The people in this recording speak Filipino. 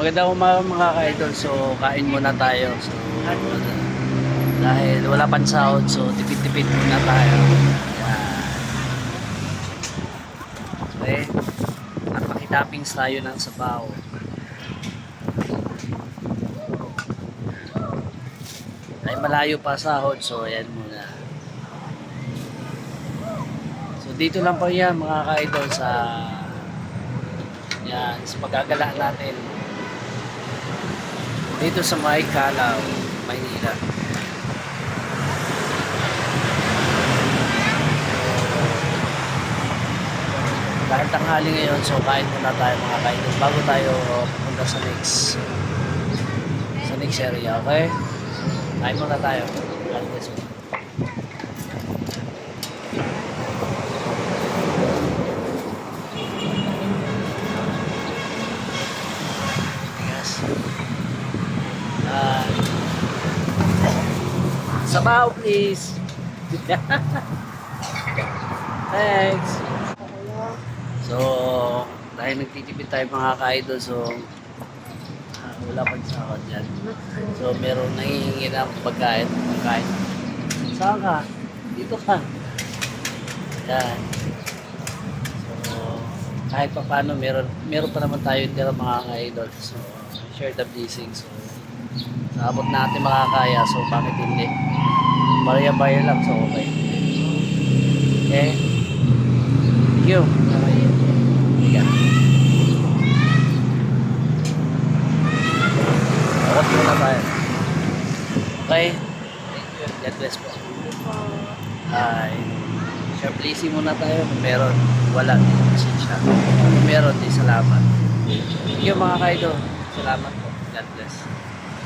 Magandang umaga mga ka-idol. So, kain muna tayo. So, dahil wala pang sahod, so tipid-tipid muna tayo. Yan. Okay. Napakitappings tayo ng sabaw. Ay malayo pa sahod, so ayan muna. So dito lang po yan mga ka-idol sa yan, sa pagagala natin dito sa May Calaw, Maynila. Dahil tanghali ngayon, so kain muna tayo mga kaidol bago tayo pupunta sa next sa next area, okay? Kain muna tayo. God bless you. Sabaw, please. Thanks. So, dahil nagtitipid tayo mga ka-idol, so ah, wala pang sahod yan. So, meron nangihingi ng pagkain. Pagkain. Saan ka? Dito ka. Yan. So, kahit pa paano, meron, meron pa naman tayo tira mga ka-idol. So, share the blessings. So, sa abot natin makakaya, so bakit hindi? Maria Bayer lang, so okay. Okay? Thank you. Tayo. Okay? Thank you. God bless po. Ay, share blessing muna tayo. Meron, wala. Pasensya. Kung meron, di salamat. Thank you mga kaido. Salamat po. God bless.